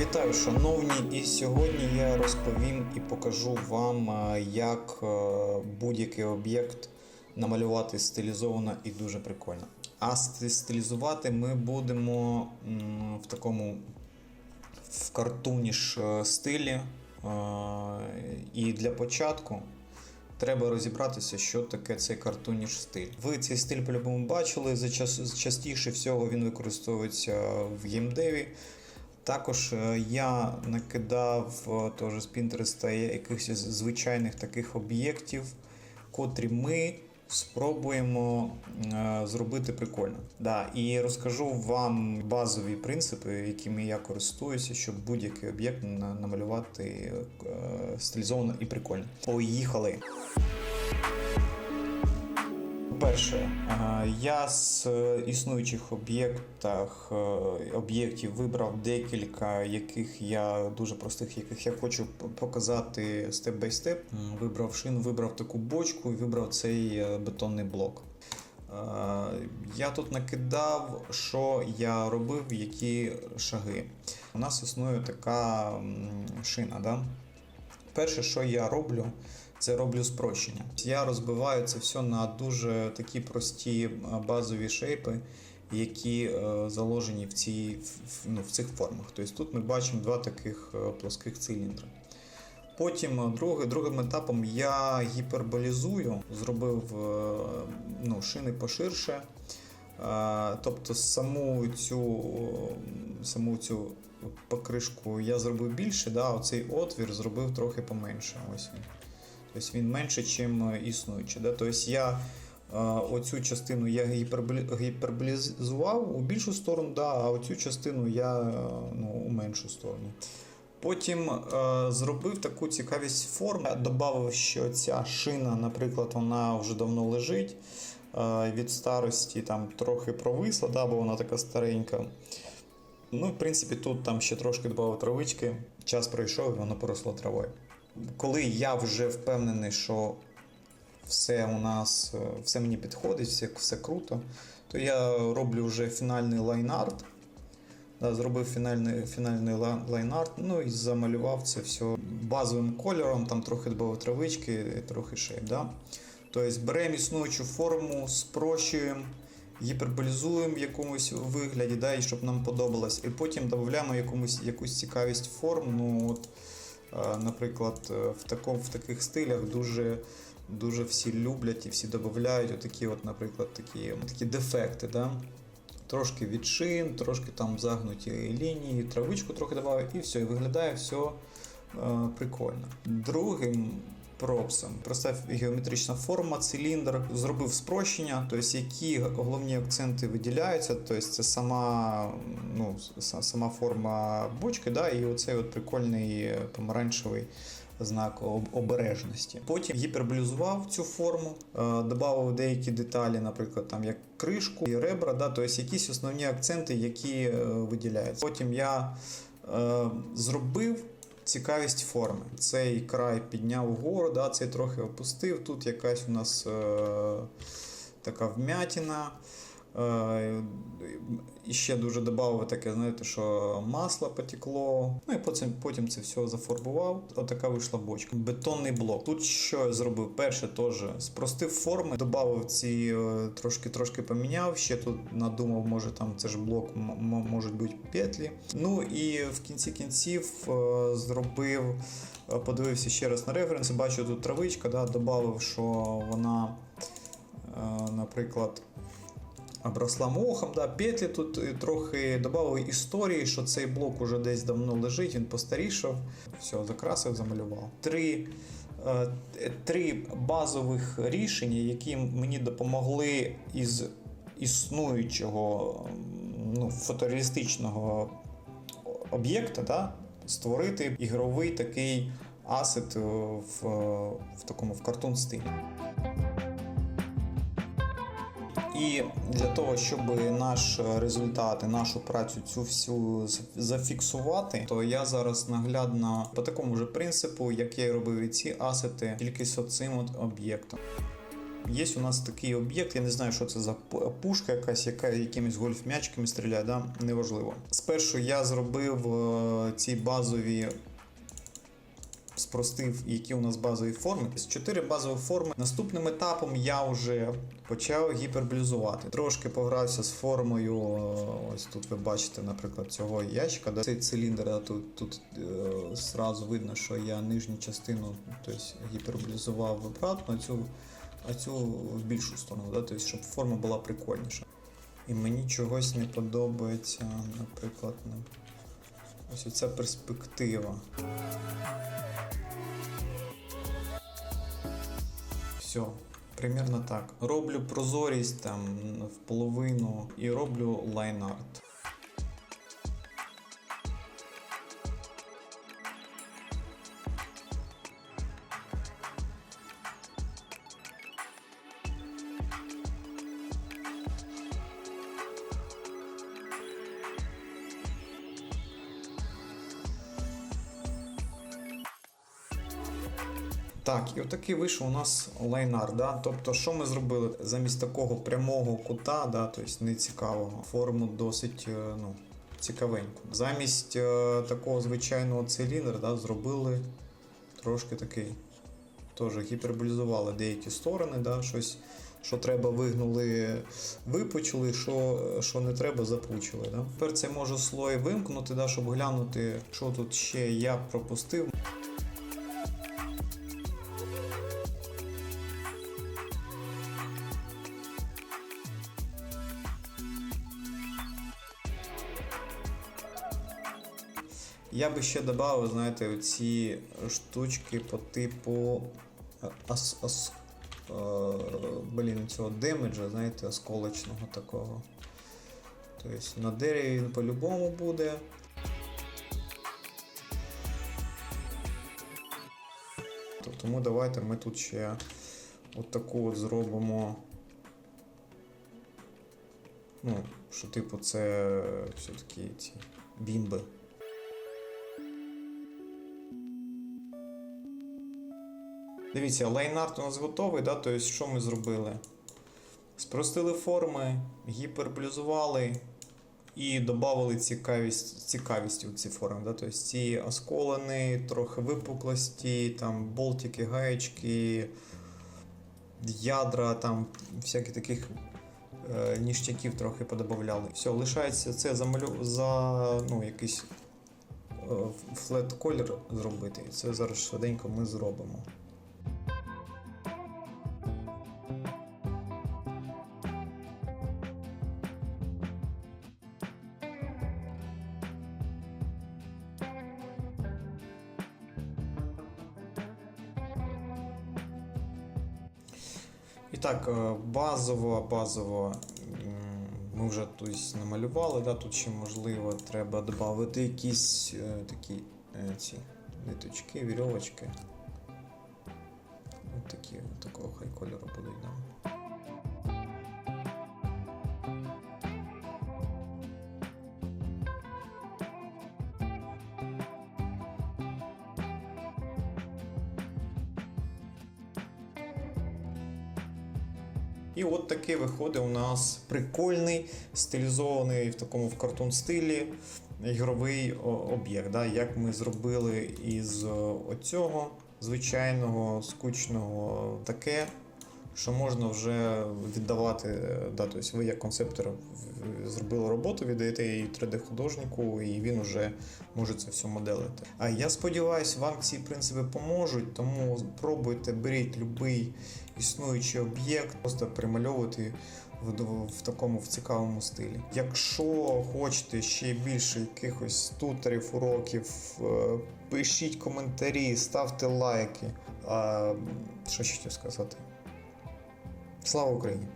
Вітаю, шановні! І сьогодні я розповім і покажу вам, е, як е, будь-який об'єкт намалювати стилізовано і дуже прикольно. А стилізувати ми будемо в такому в картуніш е, стилі. І для початку треба розібратися, що таке цей картуніш стиль. Ви цей стиль по-любому бачили. Зачас- Частіше всього він використовується в геймдеві. Також е, я накидав е, теж з Pinterest якихось звичайних таких об'єктів, котрі ми спробуємо е, зробити прикольно. Да, і розкажу вам базові принципи, якими я користуюся, щоб будь-який об'єкт намалювати стилізовано і прикольно. Поїхали! Перше, е, я з е, існуючих об'єктах е, об'єктів вибрав декілька, яких я дуже простих, яких я хочу показати степ бай степ. Вибрав шину, вибрав таку бочку і вибрав цей бетонний блок. Я тут накидав, що я робив, які шаги. У нас існує така шина. Да? Перше, що я роблю, це роблю спрощення. Я розбиваю це все на дуже такі прості е, базові шейпи, які е, заложені в, цій, ну, в цих формах. Тобто тут ми бачимо два таких е, плоских циліндри. Потім другий, другим етапом я гіперболізую, зробив ну, шини поширше. Тобто саму цю, саму цю покришку я зробив більше, да, оцей отвір зробив трохи поменше. Ось він. Тобто він менше, ніж існуючий. Да? Тобто я е, оцю частину я гіперболі- гіперболізував у більшу сторону, да, а оцю частину я е, ну, у меншу сторону. Потім е, зробив таку цікавість форм. Я додав, що ця шина, наприклад, вона вже давно лежить. Е, від старості там трохи провисла, да, бо вона така старенька. Ну, в принципі, тут там ще трошки додав травички. Час пройшов і воно поросло травою. Коли я вже впевнений, що все у нас, е, все мені підходить, все, все круто, то я роблю вже фінальний лайнарт. Да, зробив фінальний, фінальний лайнарт, ну і замалював це все базовим кольором, там трохи додав травички, трохи шейп. Да? Тобто беремо існуючу форму, спрощуємо, гіперболізуємо в якомусь вигляді, да, і щоб нам подобалось, і потім додаємо якусь цікавість форм. Ну, от, наприклад, е, в, таком, в таких стилях дуже, дуже всі люблять і всі додають отакі, от, наприклад, такі, такі дефекти. Да? Трошки відшин, трошки там загнуті лінії, травичку трохи додав, і все, і виглядає все прикольно. Другим пропсом проста геометрична форма, циліндр, зробив спрощення, тобто які головні акценти виділяються, тобто це сама, ну, сама форма бочки, да, і оцей от прикольний помаранчевий знак обережності. Потім гіперболізував цю форму, е, додав деякі деталі, наприклад, там як кришку і ребра, да, тобто якісь основні акценти, які е, виділяються. Потім я е, зробив. Цікавість форми. Цей край підняв вгору, да, цей трохи опустив. Тут якась у нас е, така вмятина. Е, і ще дуже додав таке, знаєте, що масло потекло. Ну і потім, потім це все зафарбував. Отака вийшла бочка. Бетонний блок. Тут що я зробив? Перше теж спростив форми, додав ці е, трошки трошки поміняв. Ще тут надумав, може там це ж блок можуть бути петлі. Ну і в кінці кінців е, зробив, е, подивився ще раз на референс, бачу тут травичка, да, додав, що вона, е, наприклад обросла мохом, да, петлі тут трохи додали історії, що цей блок уже десь давно лежить, він постарішав. Все, закрасив, замалював. Три, е, три базових рішення, які мені допомогли із існуючого ну, фотореалістичного об'єкта да, створити ігровий такий асет е, в, в такому в картун стилі. І для того, щоб наш результат і нашу працю цю всю зафіксувати, то я зараз наглядно по такому ж принципу, як я робив і ці асети, тільки з оцим от об'єктом. Є у нас такий об'єкт, я не знаю, що це за пушка якась, яка якимись гольф-м'ячиками стріляє, да? неважливо. Спершу я зробив е, ці базові. Спростив, які у нас базові форми. З чотири базові форми. Наступним етапом я вже почав гіперболізувати. Трошки погрався з формою. Ось тут ви бачите, наприклад, цього ящика. Цей циліндр тут, тут е, зразу видно, що я нижню частину тобто, гіперболізував обратно, а цю, а цю в більшу сторону, да? тобто, щоб форма була прикольніша. І мені чогось не подобається, наприклад, на- ось ця перспектива. Все, примерно так. Роблю прозорість там в половину і роблю лайнарт. Так, і отакий вийшов у нас лайнар. Да? Тобто, що ми зробили? Замість такого прямого кута, да, тобто нецікавого, форму досить е, ну, цікавеньку. Замість е, такого звичайного циліндра да, зробили трошки такий. Теж гіперболізували деякі сторони, да, щось, що треба вигнули, випучили, що, що не треба, запучили. Да. Тепер це можу слой вимкнути, да, щоб глянути, що тут ще я пропустив. Я би ще додав, знаєте, ці штучки по типу е, ас, ас, е, блін, цього демеджа, знаєте, осколочного такого. Тобто на дереві він по-любому буде. То- Тому давайте ми тут ще от таку от зробимо. Ну, що типу це все-таки ці бімби. Дивіться, лайнарт у нас готовий, да? тобто що ми зробили? Спростили форми, гіперболізували і додали цікавість, цікавість у ці форми. Да? Тобто ці осколини, трохи випуклості, там болтики, гаєчки, ядра, там всяких таких е, ніштяків трохи подобавляли. Все, лишається це замалю... за ну, якийсь е, флет колір зробити. Це зараз швиденько ми зробимо. І так, е, базово, базово ми вже тут намалювали, да, тут ще можливо треба додати якісь е, такі е, ці ниточки, вірьовочки. Ось такі, такого хай кольору будуть. Да. І от таке виходить у нас прикольний, стилізований в такому в картун стилі ігровий об'єкт. Да? Як ми зробили із е, оцього звичайного, скучного таке, що можна вже віддавати. Да? Тобто ви як концептор зробили роботу, віддаєте її 3D-художнику, і він вже може це все моделити. А я сподіваюся, вам ці принципи поможуть, тому пробуйте, беріть будь-який існуючий об'єкт, просто примальовувати в, в такому в цікавому стилі. Якщо хочете ще більше якихось туторів, уроків, е, пишіть коментарі, ставте лайки. А, що ще хотів сказати? Слава Україні!